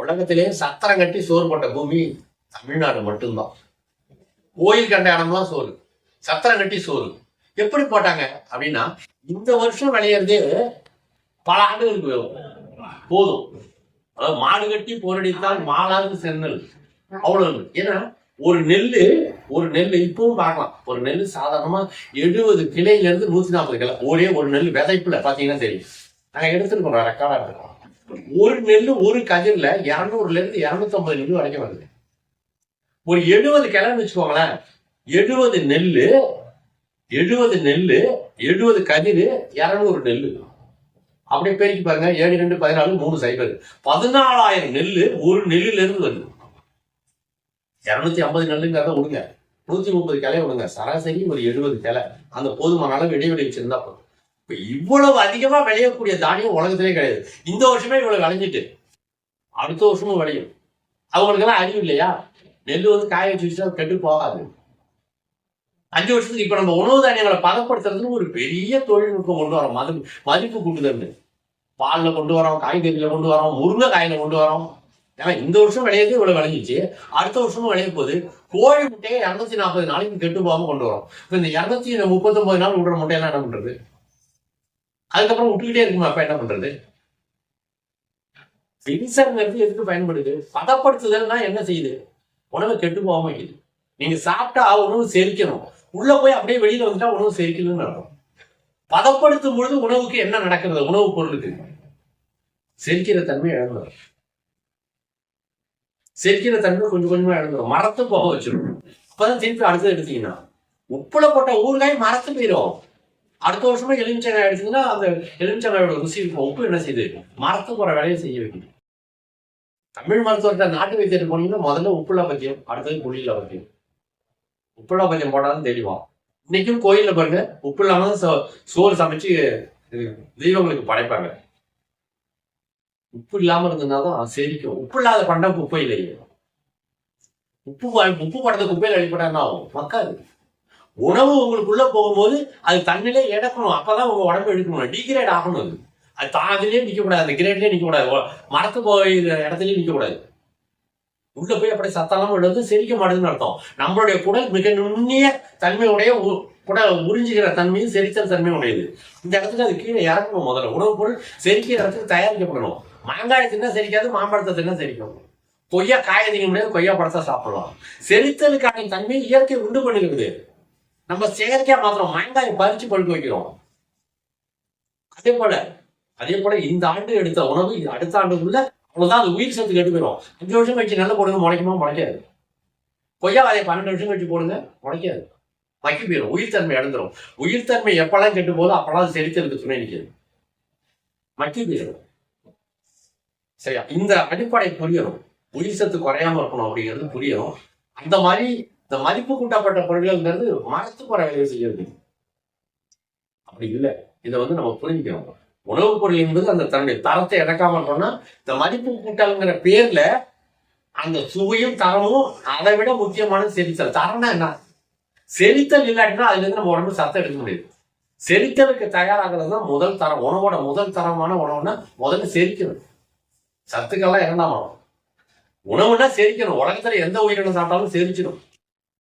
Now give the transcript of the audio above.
உலகத்திலே சத்திரம் கட்டி சோறு போட்ட பூமி தமிழ்நாடு மட்டும்தான். கோயில் கண்ட இடம்லாம் சோறு. சத்திரம் கட்டி சோறு. எப்படி போட்டாங்க அப்படின்னா இந்த வருஷம் விளையிறது பல ஆண்டுகளுக்கு போதும். அதாவது மாடு கட்டி போரடித்தால் மாலாது சென்னல் அவ்வளவு ஏன்னா ஒரு நெல்லு ஒரு நெல் இப்பவும் பார்க்கலாம். ஒரு நெல் சாதாரணமா எழுபது கிளையில இருந்து நூத்தி நாற்பது கிளை. ஒரே ஒரு நெல் விதைப்புல பாத்தீங்கன்னா தெரியும். நாங்க எடுத்துருக்கோம் ரெக்கார்டா இருக்கோம் ஒரு நெல் ஒரு கதிரில் இரநூறுல இருந்து இருநூத்தி நெல் வரைக்கும் வருது. ஒரு எழுபது கிளைன்னு வச்சுக்கோங்களேன். எழுபது நெல் எழுபது நெல் எழுபது கதிர் இரநூறு நெல் அப்படியே பெருக்கி பாருங்க. ஏழு ரெண்டு பதினாலு மூணு சைபர் பதினாலாயிரம் நெல் ஒரு நெல்லுல இருந்து வருது. இரநூத்தி ஐம்பது நெல்லுங்கிறத விடுங்க. நூத்தி முப்பது கிளைய விடுங்க. சராசரி ஒரு எழுபது கிளை. அந்த போதுமான அளவு இடைவெளி வச்சிருந்தா போதும். இப்ப இவ்வளவு அதிகமா விளையக்கூடிய தானியம் உலகத்திலே கிடையாது. இந்த வருஷமே இவ்வளவு விளைஞ்சிட்டு. அடுத்த வருஷமும் விளையும். அவங்களுக்கெல்லாம் அறிவு இல்லையா? நெல் வந்து காய வச்சு வச்சுட்டா அது கெட்டு போகாது. அஞ்சு வருஷத்துக்கு இப்ப நம்ம உணவு தானியங்களை பதப்படுத்துறதுன்னு ஒரு பெரிய தொழில்நுட்பம் கொண்டு வரோம். மது மதிப்பு கூட்டுதல்னு. பாலில் கொண்டு வரோம் காய்கறியில கொண்டு வரோம் முருங்கை காயில கொண்டு வரோம். ஏன்னா இந்த வருஷம் விளையாது இவ்வளவு விளைஞ்சிச்சு. அடுத்த வருஷமும் விளைய போகுது. கோழி முட்டையை இரநூத்தி நாற்பது நாளைக்கு கெட்டு போகாம கொண்டு வரோம். இந்த இரநூத்தி முப்பத்தொன்பது நாள் விடுற முட்டையெல்லாம் என்ன பண்றது? அதுக்கப்புறம் விட்டுக்கிட்டே இருக்குமா? அப்ப என்ன பண்றது? ஃபின்சர்ங்கிறது எதுக்கு பயன்படுது? பதப்படுத்துதல்னா என்ன செய்யுது? உணவு கெட்டு போகாம இருக்குது. நீங்க சாப்பிட்டா உணவு செரிக்கணும். உள்ள போய் அப்படியே வெளியில வந்துட்டா உணவு செரிக்கணும்னு நடக்கும் பதப்படுத்தும் பொழுது உணவுக்கு என்ன நடக்கிறது? உணவு பொருளுக்கு. செரிக்கிற தன்மை இழந்துடும் செரிக்கிற தன்மை கொஞ்சம் கொஞ்சமா இழந்துடும் மரத்து போக வச்சிடும் அப்பதான் திருப்பி அடுத்தது எடுத்தீங்கன்னா உப்புல போட்ட ஊறுகாய் மரத்து போயிடும் அடுத்த வருஷமா எலுமிச்சங்காய் எடுத்தீங்கன்னா அந்த எலுமிச்சங்காயோட ருசி இருக்கும் உப்பு என்ன செய்து? மரத்து போற வேலையை செய்ய வைக்குது தமிழ் மருத்துவத்தை நாட்டு வைத்தியத்தை போனீங்கன்னா முதல்ல உப்புல பத்தியம் அடுத்தது புள்ளியில பத்தியம். உப்புல பத்தியம் போனாலும் தெளிவா. இன்னைக்கும் கோயில்ல பாருங்க உப்பு இல்லாம சோ- சோறு சமைச்சு தெய்வங்களுக்கு படைப்பாங்க. உப்பு இல்லாம இருந்ததுனாதான் செரிக்கும். உப்பு இல்லாத பண்டம் குப்பை உப்பு வ- உப்பு படத்தை குப்பையில அடிப்படா என்ன ஆகும். மக்காது உணவு உங்களுக்குள்ள போகும்போது அது தண்ணிலே இழக்கணும் அப்பதான் உங்க உடம்பு எடுக்கணும் டிகிரேட் ஆகணும் அது. அது தாதிலே நிக்க கூடாது அந்த கிரேட்லயே நிக்க கூடாது மரத்து போய் இடத்துலயே நிக்க கூடாது உள்ள போய் அப்படியே சத்தம் விழுந்து செரிக்க மாட்டேதுன்னு அர்த்தம். நம்மளுடைய குடல் மிக நுண்ணிய தன்மையுடைய உ- குடல் உறிஞ்சுகிற தன்மையும் செரித்தல் தன்மையும் உடையது. இந்த இடத்துக்கு அது கீழே இறக்கணும் முதல்ல. உணவுப் பொருள் செரிக்கிற இடத்துக்கு தயாரிக்கப்படணும். மாங்காய் தின்னா செரிக்காது மாம்பழத்தை தின்னா செரிக்கும் கொய்யா காய திங்க முடியாது கொய்யா பழத்தை சாப்பிடலாம். செரித்தலுக்கான தன்மையை இயற்கை உண்டு பண்ணுகிறது நம்ம செயற்கையா மாத்திரம் மாங்காய் பறிச்சு பழுக்க வைக்கிறோம். அதே போல அதே போல இந்த ஆண்டு எடுத்த உணவு அடுத்த அடுத்த ஆண்டுக்குள்ள அவ்வளவுதான் அது உயிர் சத்து கெட்டு போயிடும் அஞ்சு வருஷம் கழிச்சு நல்ல போடுங்க முளைக்குமா முளைக்காது. கொய்யா அதை பன்னெண்டு வருஷம் கழிச்சு போடுங்க முளைக்காது. மக்கி போயிடும் உயிர் தன்மை இழந்துரும். உயிர் தன்மை எப்பெல்லாம் கெட்டு போதோ அப்பெல்லாம் அது செரித்தலுக்கு துணை நிற்கிறது மக்கி போயிடும் சரியா? இந்த அடிப்படை புரியணும். உயிர் சத்து குறையாம இருக்கணும் அப்படிங்கிறது புரியணும். அந்த மாதிரி இந்த மதிப்பு கூட்டப்பட்ட பொருட்கள்ங்கிறது மரத்து போற வேலையை செய்யறது. அப்படி இல்லை. இதை வந்து நம்ம புரிஞ்சுக்கணும். உணவுப் பொருள் என்பது அந்த தன்னுடைய தரத்தை இழக்காம இருக்கணும்னா இந்த மதிப்பு கூட்டல்ங்கிற பேர்ல அந்த சுவையும் தரமும் அதை விட முக்கியமான செரித்தல். தரம்னா என்ன? செரித்தல் இல்லாட்டினா அதுல இருந்து நம்ம உடம்பு சத்தம் எடுக்க முடியாது. செரித்தலுக்கு தயாராகிறது தான் முதல் தரம். உணவோட முதல் தரமான உணவுனா முதல்ல செரிக்கணும். சத்துக்கெல்லாம் இரண்டாம் உணவுன்னா உணவுனா செரிக்கணும். உலகத்துல எந்த உயிரினம் சாப்பிட்டாலும் செரிச்சிடும்.